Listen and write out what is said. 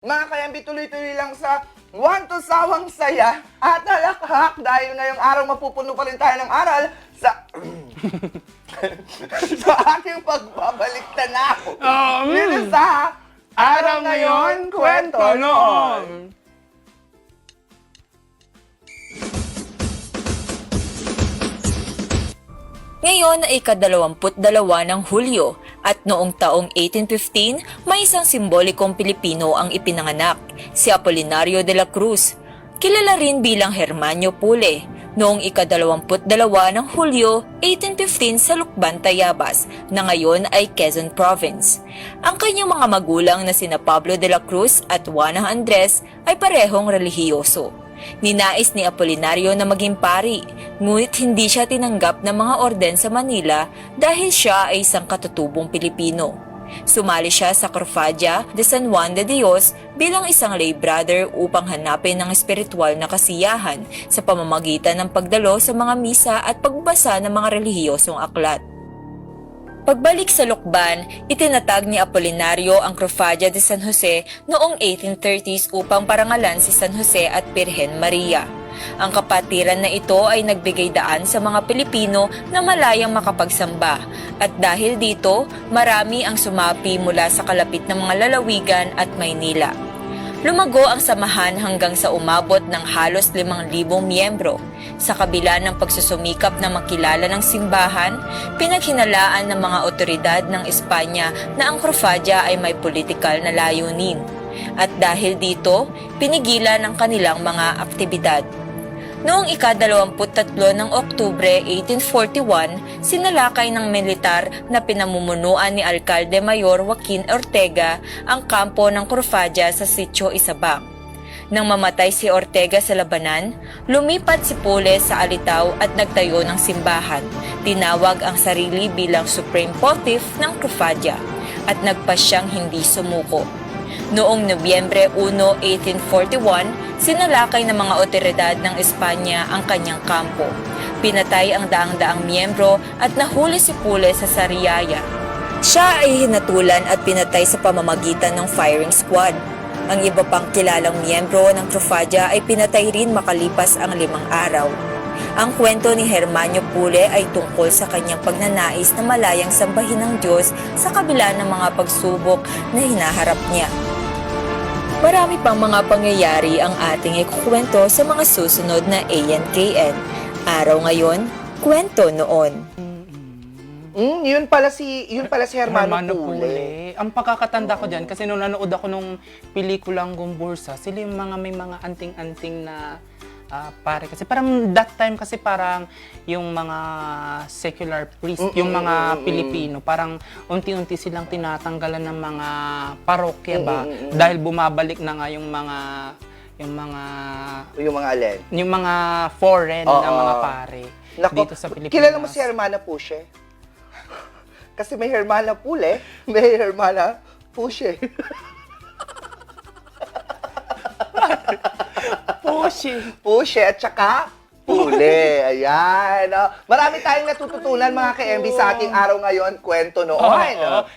Mga kayambi, tuloy-tuloy lang sa One to Sawang Saya at Halakhak dahil ngayong araw mapupuno pa rin tayo ng aral sa sa ating pagbabalik tanaw. Oh, mm. Dito sa Araw Ngayon, Kwento Noon. Ngayon ay ikadalawamput dalawa ng Hulyo at noong taong 1815 may isang simbolikong Pilipino ang ipinanganak, si Apolinario de la Cruz. Kilala rin bilang Hermanio Pule noong ikadalawamput dalawa ng Hulyo 1815 sa Lukban, Tayabas na ngayon ay Quezon Province. Ang kanyang mga magulang na sina Pablo de la Cruz at Juana Andres ay parehong relihiyoso. Ninais ni Apolinario na maging pari, ngunit hindi siya tinanggap ng mga orden sa Manila dahil siya ay isang katutubong Pilipino. Sumali siya sa Corfadia de San Juan de Dios bilang isang lay brother upang hanapin ng espiritual na kasiyahan sa pamamagitan ng pagdalo sa mga misa at pagbasa ng mga relihiyosong aklat. Pagbalik sa Lukban, itinatag ni Apolinario ang Crufadia de San Jose noong 1830s upang parangalan si San Jose at Birhen Maria. Ang kapatiran na ito ay nagbigay daan sa mga Pilipino na malayang makapagsamba at dahil dito, marami ang sumapi mula sa kalapit ng mga lalawigan at Maynila. Lumago ang samahan hanggang sa umabot ng halos 5,000 miyembro. Sa kabila ng pagsusumikap na makilala ng simbahan, pinaghinalaan ng mga otoridad ng Espanya na ang Crufadia ay may politikal na layunin. At dahil dito, pinigilan ang kanilang mga aktibidad. Noong ika-23 ng Oktubre 1841, sinalakay ng militar na pinamumunuan ni Alcalde Mayor Joaquin Ortega ang kampo ng Crufadia sa Sitio Isabang. Nang mamatay si Ortega sa labanan, lumipat si Pule sa Alitaw at nagtayo ng simbahan. Tinawag ang sarili bilang Supreme Pontiff ng Crufadia at nagpa siyang hindi sumuko. Noong Nobyembre 1, 1841, sinalakay ng mga otoridad ng Espanya ang kanyang kampo. Pinatay ang daang-daang miyembro at nahuli si Pule sa Sariaya. Siya ay hinatulan at pinatay sa pamamagitan ng firing squad. Ang iba pang kilalang miyembro ng Trufadia ay pinatay rin makalipas ang limang araw. Ang kwento ni Hermanio Pule ay tungkol sa kanyang pagnanais na malayang sambahin ng Diyos sa kabila ng mga pagsubok na hinaharap niya. Marami pang mga pangyayari ang ating ikukwento sa mga susunod na ANKN. Araw ngayon, kwento noon. Mm, yun pala si yun pala si Hermano, Hermano Pule. Pule. Ang pagkakatanda ko dyan, kasi nung nanood ako nung pelikulang Gumbursa, sila yung mga may mga anting-anting na ah, pare. Kasi parang that time kasi parang yung mga secular priest, Mm, yung mm, mga mm, mm, Pilipino, parang unti-unti silang tinatanggalan ng mga parokya ba? Mm, mm, mm. Dahil bumabalik na nga yung mga yung mga Yung mga alin. yung mga foreign na Oo. mga pare Nako, dito sa Pilipinas. Kilala mo si Hermana Pushe? Kasi may Hermana Pule, may Hermana Pushe. Pushi. Pushe at saka Pule. Ayan. Oh. Marami tayong natututunan mga ka-MB sa ating araw ngayon, kwento noon. Oo.